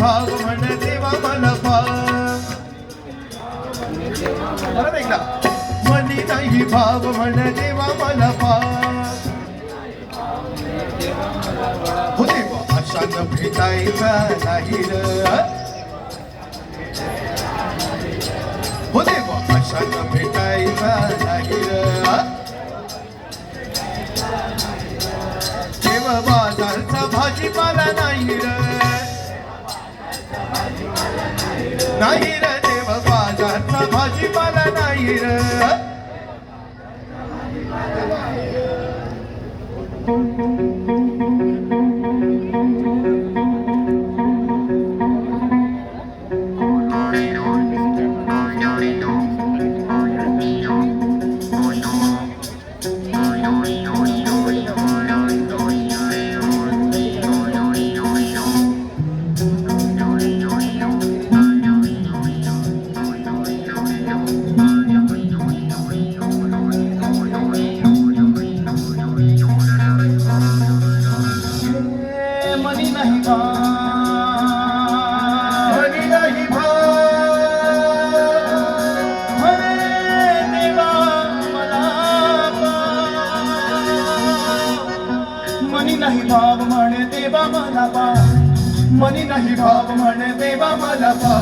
भाव म्हण देवा मन पाव परत एकदा. मनी नाही भाव म्हण देवा मन पाव होते अशान भेटायचा नाही र. हो देवा अशानं नाही मनी नाही भाव म्हणे देवा मला पा मनी नाही भाव म्हणे देवा मला पा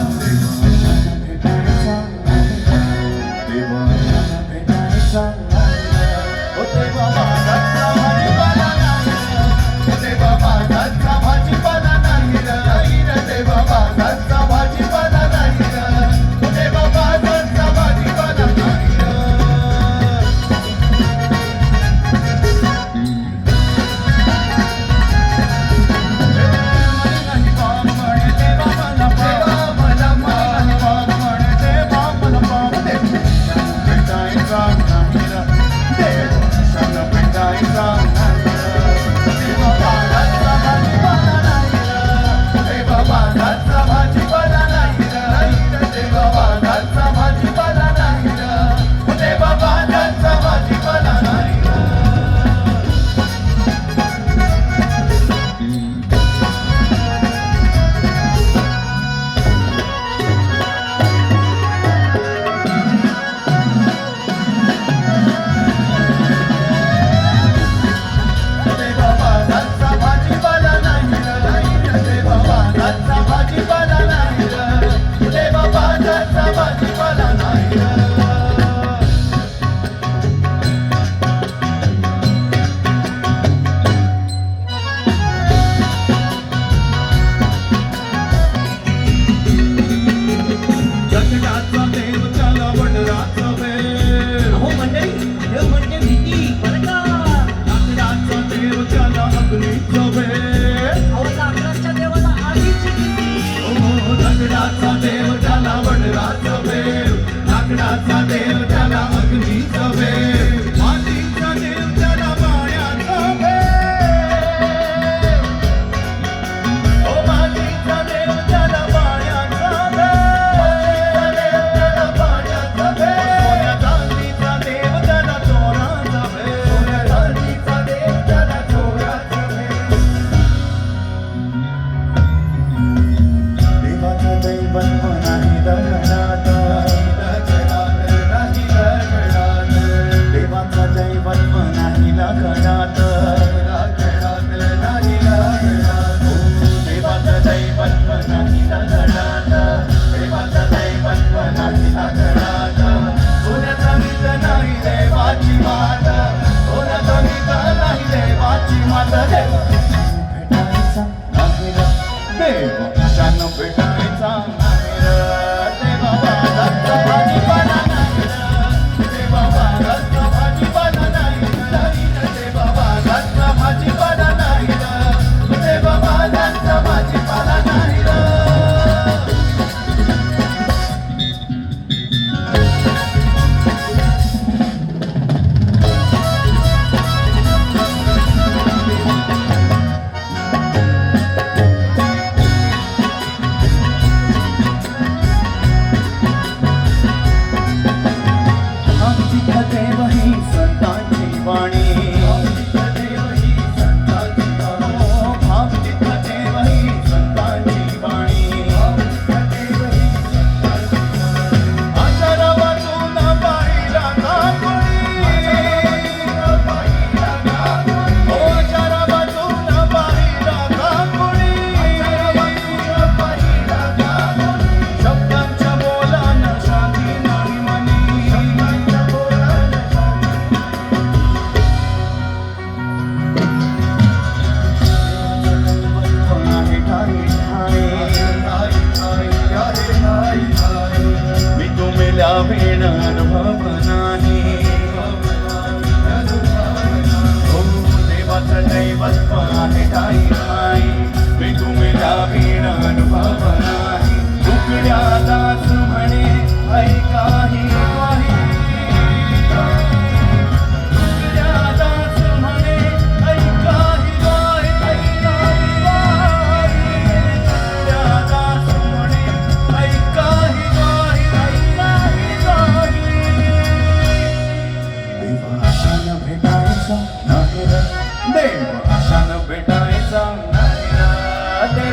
mother,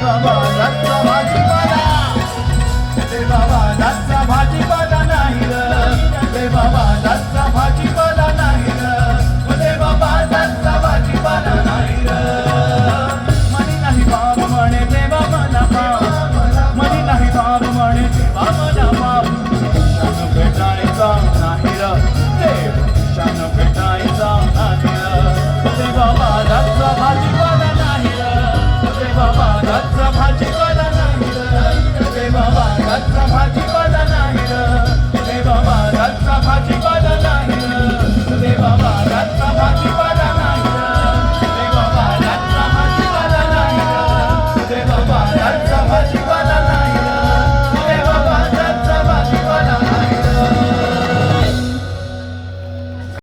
बाबा जातचा भाजीपाला. नाही रे. भाजीपाला नाही रे. नाही मनी म्हणे देवा मला पाव मनी नाही बाब म्हणे देवा मला पाव शान भेटायचा नाही नाही रे. बाबा जातचा